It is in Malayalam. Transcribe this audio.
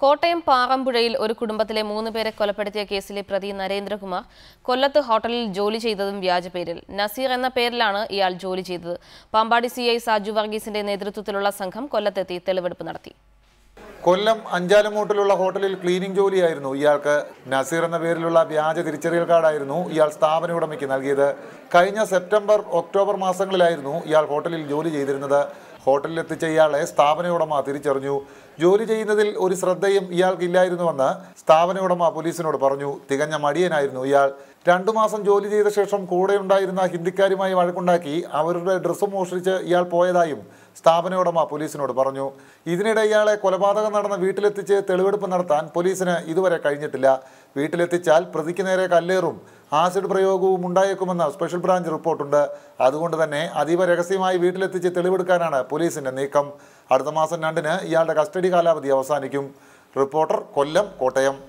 കോട്ടയം പാറമ്പുഴയിൽ ഒരു കുടുംബത്തിലെ മൂന്ന് പേരെ കൊലപ്പെടുത്തിയ കേസിലെ പ്രതി നരേന്ദ്രകുമാർ കൊല്ലത്ത് ഹോട്ടലിൽ ജോലി ചെയ്തതും വ്യാജപേരിൽ നസീർ എന്ന പേരിലാണ് ഇയാൾ ജോലി ചെയ്തത്. പാമ്പാടി സി ഐ സാജു വർഗീസിന്റെ നേതൃത്വത്തിലുള്ള സംഘം കൊല്ലത്തെത്തി തെളിവെടുപ്പ് നടത്തി. കൊല്ലം അഞ്ചാലുമൂട്ടിലുള്ള ഹോട്ടലിൽ ക്ലീനിംഗ് ജോലിയായിരുന്നു ഇയാൾക്ക്. നസീർ എന്ന പേരിലുള്ള വ്യാജ തിരിച്ചറിയൽ കാർഡായിരുന്നു ഇയാൾ സ്ഥാപന ഉടമയ്ക്ക് നൽകിയത്. കഴിഞ്ഞ സെപ്റ്റംബർ ഒക്ടോബർ മാസങ്ങളിലായിരുന്നു ഇയാൾ ഹോട്ടലിൽ ജോലി ചെയ്തിരുന്നത്. ഹോട്ടലിൽ എത്തിച്ച ഇയാളെ സ്ഥാപന ഉടമ തിരിച്ചറിഞ്ഞു. ജോലി ചെയ്യുന്നതിൽ ഒരു ശ്രദ്ധയും ഇയാൾക്കില്ലായിരുന്നുവെന്ന് സ്ഥാപന ഉടമ പോലീസിനോട് പറഞ്ഞു. തികഞ്ഞ മടിയനായിരുന്നു ഇയാൾ. രണ്ടു മാസം ജോലി ചെയ്ത ശേഷം കൂടെ ഉണ്ടായിരുന്ന ഹിന്ദിക്കാരുമായി വഴക്കുണ്ടാക്കി അവരുടെ ഡ്രസ്സ് മോഷ്ടിച്ച് ഇയാൾ പോയതായും സ്ഥാപന ഉടമ പോലീസിനോട് പറഞ്ഞു. ഇതിനിടെ ഇയാളെ കൊലപാതകം നടന്ന വീട്ടിലെത്തിച്ച് തെളിവെടുപ്പ് നടത്താൻ പോലീസിന് ഇതുവരെ കഴിഞ്ഞിട്ടില്ല. വീട്ടിലെത്തിച്ചാൽ പ്രതിക്ക് നേരെ കല്ലേറും ആസിഡ് പ്രയോഗവും ഉണ്ടായേക്കുമെന്ന് സ്പെഷ്യൽ ബ്രാഞ്ച് റിപ്പോർട്ടുണ്ട്. അതുകൊണ്ട് തന്നെ അതീവ രഹസ്യമായി വീട്ടിലെത്തിച്ച് തെളിവെടുക്കാനാണ് പോലീസിന്റെ നീക്കം. അടുത്ത മാസം രണ്ടിന് ഇയാളുടെ കസ്റ്റഡി കാലാവധി അവസാനിക്കും. റിപ്പോർട്ടർ കൊല്ലം കോട്ടയം.